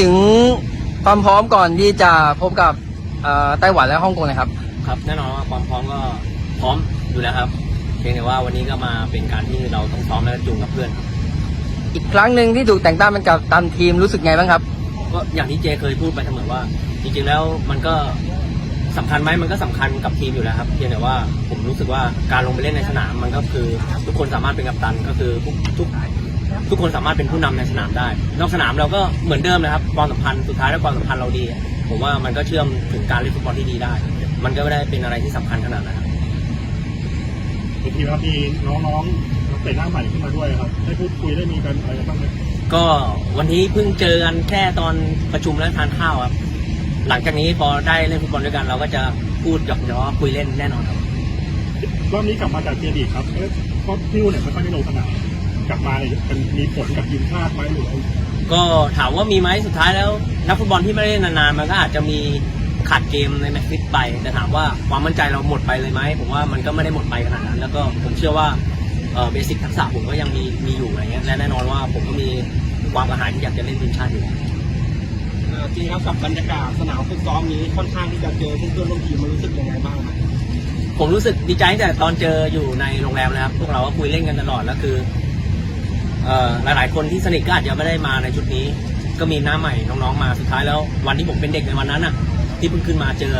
ถึงความพร้อมก่อนที่จะพบกับเอ่อไต้หวันและฮ่องกงเลยครับ ครับแน่นอนว่าความพร้อมก็พร้อมอยู่แล้วครับเพียงแต่ว่าวันนี้ก็มาเป็นการที่เราต้องซ้อมและจูงกับเพื่อน อีกครั้งหนึ่งที่ถูกแต่งตั้งเป็นกัปตันทีมรู้สึกไงบ้างครับ ก็อย่างที่เจเคยพูดไปเสมอว่า จริงๆแล้วมันก็สำคัญไหมมันก็สำคัญกับทีมอยู่แล้วครับเพียงแต่ว่าผมรู้สึกว่าการลงไปเล่นในสนามมันก็คือ ทุกคนสามารถเป็นกัปตันก็คือทุกทุก ทุกคนสามารถเป็นผู้นำในสนามได้ นอกสนามเราก็เหมือนเดิมนะครับความสัมพันธ์สุดท้ายแล้วความสัมพันธ์เราดี ผมว่ามันก็เชื่อมถึงการเล่นฟุตบอลที่ดีได้ มันก็ไม่ได้เป็นอะไรที่สำคัญขนาดนั้นครับบางทีครับมีน้องๆนักเตะหน้าใหม่ขึ้นมาด้วยครับได้พูดคุยได้มีกันอะไรบ้างไหมก็วันนี้เพิ่งเจอกันแค่ตอนประชุมและทานข้าวครับหลังจากนี้พอได้เล่นฟุตบอลด้วยกันเราก็จะพูดหยอกล้อคุยเล่นแน่นอนครับรอบนี้กลับมาจากเจดีครับเอ๊ะเพราะพี่นุ่นเนี่ยไม่ค่อยได้ลงสนาม กลับมาเนี่ยเป็นมีผลกับทีมชาติไหมหรือว่าก็ถามว่ามีไหมสุดท้ายแล้วนักฟุตบอลที่ไม่ได้เล่นนานๆมันก็อาจจะมีขาดเกมในแมตช์ฟิตไป แต่ถามว่าความมั่นใจเราหมดไปเลยไหมผมว่ามันก็ไม่ได้หมดไปขนาดนั้น แล้วก็ผมเชื่อว่าเบสิกทักษะผมก็ยังมีมีอยู่อะไรเงี้ยและแน่นอนว่าผมก็มีความกระหายที่อยากจะเล่นทีมชาติอยู่จริงครับกับบรรยากาศสนามฝึกซ้อมนี้ค่อนข้างที่จะเจอเพื่อนๆร่วมทีมมันรู้สึกยังไงบ้างครับผมรู้สึกดีใจตั้งแต่ตอนเจออยู่ในโรงแรมนะครับ พวกเราก็คุยเล่นกันตลอดแล้วคือเอ่อ หลายๆ คนที่สนิทก็อาจจะไม่ได้มาในชุดนี้ ก็มีหน้าใหม่น้องๆมาสุดท้ายแล้ววันที่ผมเป็นเด็กในวันนั้นอะ ที่เพิ่งขึ้นมาเจอ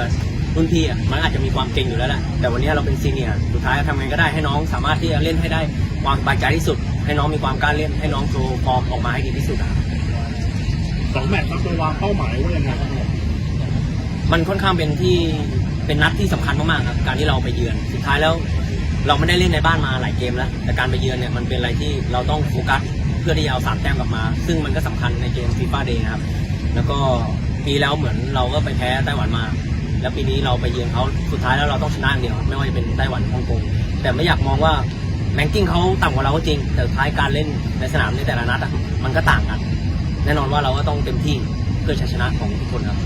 รุ่นพี่อะมันอาจจะมีความเก่งอยู่แล้วแหละแต่วันนี้เราเป็นซีเนียร์สุดท้ายทำไงก็ได้ให้น้องสามารถที่จะเล่นให้ได้ความสบายใจที่สุด ให้น้องมีความกล้าเล่นให้น้องโชว์ฟอร์มออกมาให้ดีที่สุดอะสองแมตช์ครับโดยวางเป้าหมายว่ายังไงครับมันค่อนข้างเป็นที่เป็นนัดที่สำคัญมากๆครับการที่เราไปเยือนสุดท้ายแล้ว เราไม่ได้เล่นในบ้านมาหลายเกมแล้ว แต่การไปเยือนเนี่ยมันเป็นอะไรที่เราต้องโฟกัสเพื่อที่จะเอาสามแต้มกลับมา ซึ่งมันก็สำคัญในเกมฟีฟ่าเดย์นะครับ แล้วก็ปีแล้วเหมือนเราก็ไปแพ้ไต้หวันมา แล้วปีนี้เราไปเยือนเขาสุดท้ายแล้วเราต้องชนะอย่างเดียว ไม่ว่าจะเป็นไต้หวันฮ่องกง แต่ไม่อยากมองว่าแรงกิ้งเขาต่ำกว่าเราก็จริง แต่ท้ายการเล่นในสนามในแต่ละนัดมันก็ต่างกัน แน่นอนว่าเราก็ต้องเต็มที่เพื่อชัยชนะของทุกคนครับ